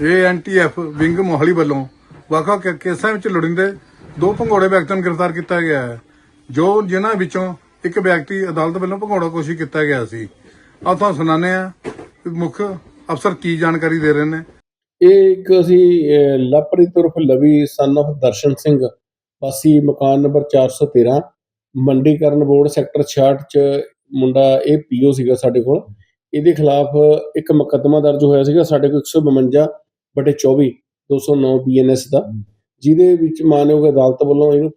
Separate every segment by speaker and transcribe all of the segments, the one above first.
Speaker 1: ਇਹ ਵਿੰਗ ਮੋਹਾਲੀ ਵੱਲੋਂ ਵੱਖ-ਵੱਖ ਕੇਸਾਂ ਵਿੱਚ ਲੋੜੀਂਦੇ ਦੋ ਭੰਗੋੜੇ ਵਿਅਕਤੀਆਂ ਨੂੰ ਗ੍ਰਿਫਤਾਰ ਕੀਤਾ ਗਿਆ ਹੈ, ਜੋ ਜਿਨ੍ਹਾਂ ਵਿੱਚੋਂ ਇੱਕ ਵਿਅਕਤੀ ਅਦਾਲਤ ਵੱਲੋਂ ਭੰਗੋੜਾ ਕੋਸ਼ਿਸ਼ ਕੀਤਾ ਗਿਆ ਸੀ। ਆਹ ਤੁਹਾਨੂੰ ਸੁਣਾਉਂਦੇ ਆ ਮੁੱਖ ਅਫਸਰ ਕੀ ਜਾਣਕਾਰੀ ਦੇ ਰਹੇ ਨੇ?
Speaker 2: ਇਹ ਇੱਕ ਅਸੀਂ ਲਵਪ੍ਰੀਤ ਉਰਫ ਲਵੀ ਸਨ of ਦਰਸ਼ਨ ਸਿੰਘ, ਵਾਸੀ ਮਕਾਨ ਨੰਬਰ 413 ਮੰਡੀਕਰਨ ਬੋਰਡ ਸੈਕਟਰ 66 ਚ ਮੁੰਡਾ ਇਹ ਪੀਓ ਸੀਗਾ ਸਾਡੇ ਕੋਲ। ਇਹਦੇ ਖਿਲਾਫ ਇੱਕ ਮੁਕੱਦਮਾ ਦਰਜ ਹੋਇਆ ਸੀਗਾ, ਸਾਡੇ ਕੋਲ 152 ਬਟੇ 24 209 ਬੀਐਨਐਸ ਦਾ। ਜਿਹਦੇ ਵਿੱਚ ਮਾਨਯੋਗ ਅਦਾਲਤ ਵੱਲੋਂ ਇਹਨੂੰ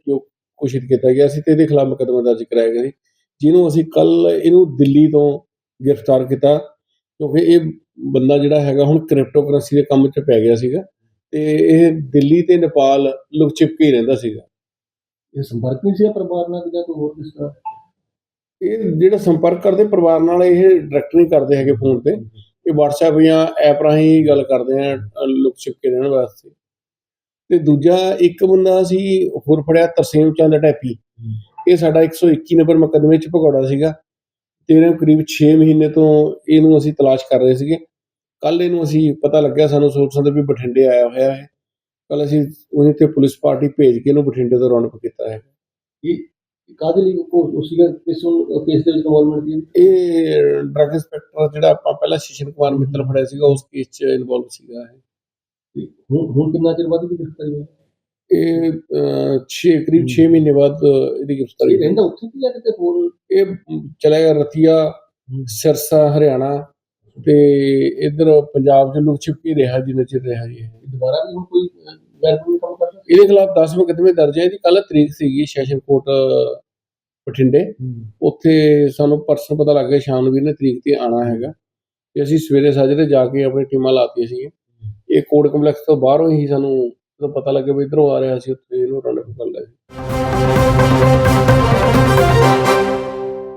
Speaker 2: ਘੋਸ਼ਿਤ ਕੀਤਾ ਗਿਆ ਸੀ ਤੇ ਇਹਦੇ ਖਿਲਾਫ ਮੁਕੱਦਮਾ ਦਰਜ ਕਰਾਇਆ ਗਿਆ ਸੀ ਜਿਹਨੂੰ ਅਸੀਂ ਕੱਲ ਇਹਨੂੰ ਦਿੱਲੀ ਤੋਂ ਗ੍ਰਿਫਤਾਰ ਕੀਤਾ ਕਿਉਂਕਿ ਇਹ ਬੰਦਾ ਜਿਹੜਾ ਹੈਗਾ ਹੁਣ ਕ੍ਰਿਪਟੋ ਕਰੰਸੀ ਦੇ ਕੰਮ 'ਚ ਪੈ ਗਿਆ ਸੀਗਾ ਤੇ ਇਹ ਦਿੱਲੀ ਤੇ ਨੇਪਾਲ ਲੁਕ ਕੇ ਹੀ ਰਹਿੰਦਾ ਸੀਗਾ।
Speaker 3: ਇਹ ਸੰਪਰਕ ਨਹੀਂ ਸੀ ਪਰਿਵਾਰ ਨਾਲ ਜਾਂ ਕੋਈ ਹੋਰ ਕਿਸ ਤਰ੍ਹਾਂ?
Speaker 2: ਇਹ ਜਿਹੜਾ ਸੰਪਰਕ ਕਰਦੇ ਪਰਿਵਾਰ ਨਾਲ ਇਹ ਡਾਇਰੈਕਟ ਨਹੀਂ ਕਰਦੇ ਹੈਗੇ ਫੋਨ ਤੇ। ਇਹ WhatsApp ਜਾਂ ਐਪ ਰਾਹੀਂ ਗੱਲ ਕਰਦੇ ਆ, ਲੁਕ ਛਿਪ ਕੇ ਰਹਿਣ ਵਾਸਤੇ। ਤੇ ਦੂਜਾ, ਇੱਕ ਬੰਦਾ ਸੀ, ਹੋਰ ਫੜਿਆ ਤਰਸੇਮ ਚੰਦ ਟੈਪੀ ਇਹ ਸਾਡਾ 121 ਨੰਬਰ ਮੁਕੱਦਮੇ 'ਚ ਭਗੌੜਾ ਸੀਗਾ। ਤੇ ਕਰੀਬ 6 ਮਹੀਨੇ ਤੋਂ ਇਹਨੂੰ ਅਸੀਂ ਤਲਾਸ਼ ਕਰ ਰਹੇ ਸੀਗੇ। ਕੱਲ ਇਹਨੂੰ ਅਸੀਂ ਪਤਾ ਲੱਗਿਆ, ਸਾਨੂੰ ਸੋਚਣ ਦੇ ਵੀ ਬਠਿੰਡੇ ਆਇਆ ਹੋਇਆ ਹੈ। ਕੱਲ ਅਸੀਂ ਉਹਨੇ ਤੇ ਪੁਲਿਸ ਪਾਰਟੀ ਭੇਜ ਕੇ ਇਹਨੂੰ ਬਠਿੰਡੇ ਤੋਂ ਰੌਣਕ ਕੀਤਾ ਹੈ।
Speaker 3: ਕਾਹਦੇ ਲਈ ਉਹ ਉਸ ਸੀਗਾ ਕਿਸ ਨੂੰ ਕੇਸ ਦੇ ਵਿੱਚ ਇਨਵੋਲਵਮੈਂਟ ਦੀ
Speaker 2: ਇਹ ਡਰੱਗ ਇੰਸਪੈਕਟਰ ਜਿਹੜਾ ਆਪਾਂ ਪਹਿਲਾਂ ਸ਼ਿਸ਼ਨ ਕੁਮਾਰ ਮਿੱਤਲ ਫੜਿਆ ਸੀਗਾ ਉਸ ਕੇਸ 'ਚ ਇਨਵੋਲਵ ਸੀਗਾ ਇਹ।
Speaker 3: ਹੁਣ ਹੁਣ ਕਿੰਨਾ ਚਿਰ ਬਾਅਦ ਦੀ ਗ੍ਰਿਫਤਾਰੀ ਹੋਈ
Speaker 2: ਇਹ 6 ਕਰੀਬ 6 ਮਹੀਨੇ ਬਾਅਦ ਇਹਦੀ ਗ੍ਰਿਫਤਾਰੀ।
Speaker 3: ਰਹਿੰਦਾ ਉੱਥੇ ਕਿ ਜਾਂ ਕਿਤੇ ਹੋਰ
Speaker 2: ਇਹ ਚਲਾ ਗਿਆ ਰਤੀਆ ਸਿਰਸਾ ਹਰਿਆਣਾ ਤੇ ਇਧਰ ਪੰਜਾਬ 'ਚ ਲੁਕ ਛਿਪ ਕੇ ਰਿਹਾ ਜਿੰਨਾ ਚਿਰ ਰਿਹਾ ਜੀ।
Speaker 3: ਦੁਬਾਰਾ ਵੀ ਹੁਣ ਕੋਈ ਕਾਨੂੰਨੀ ਕੰਮ ਕਰਦਾ
Speaker 2: ਇਹਦੇ ਖਿਲਾਫ 10 ਮੁਕੱਦਮੇ ਦਰਜ ਹੈ ਇਹਦੀ ਕੱਲ ਤਰੀਕ ਸੀਗੀ ਸੈਸ਼ਨ ਕੋਰਟ ਬਠਿੰਡੇ। ਉੱਥੇ ਸਾਨੂੰ ਪਰਸਨ ਪਤਾ ਲੱਗ ਗਿਆ ਸ਼ਾਮ ਨੂੰ ਵੀ ਇਹਨੇ ਤਰੀਕ ਤੇ ਆਣਾ ਹੈਗਾ। ਤੇ ਅਸੀਂ ਸਵੇਰੇ ਸਾਜਰੇ ਜਾ ਕੇ ਆਪਣੀ ਟੀਮਾਂ ਲਾਤੀਆਂ ਸੀ ਇਹ ਕੋਰਟ ਕੰਪਲੈਕਸ ਤੋਂ ਬਾਹਰੋਂ ਹੀ ਸਾਨੂੰ ਜਦੋਂ ਪਤਾ ਲੱਗਿਆ ਵੀ ਇਧਰੋਂ ਆ ਰਿਹਾ ਸੀ ਉੱਥੇ ਇਹਨੂੰ ਰੌਣਕ ਕਰ ਲਿਆ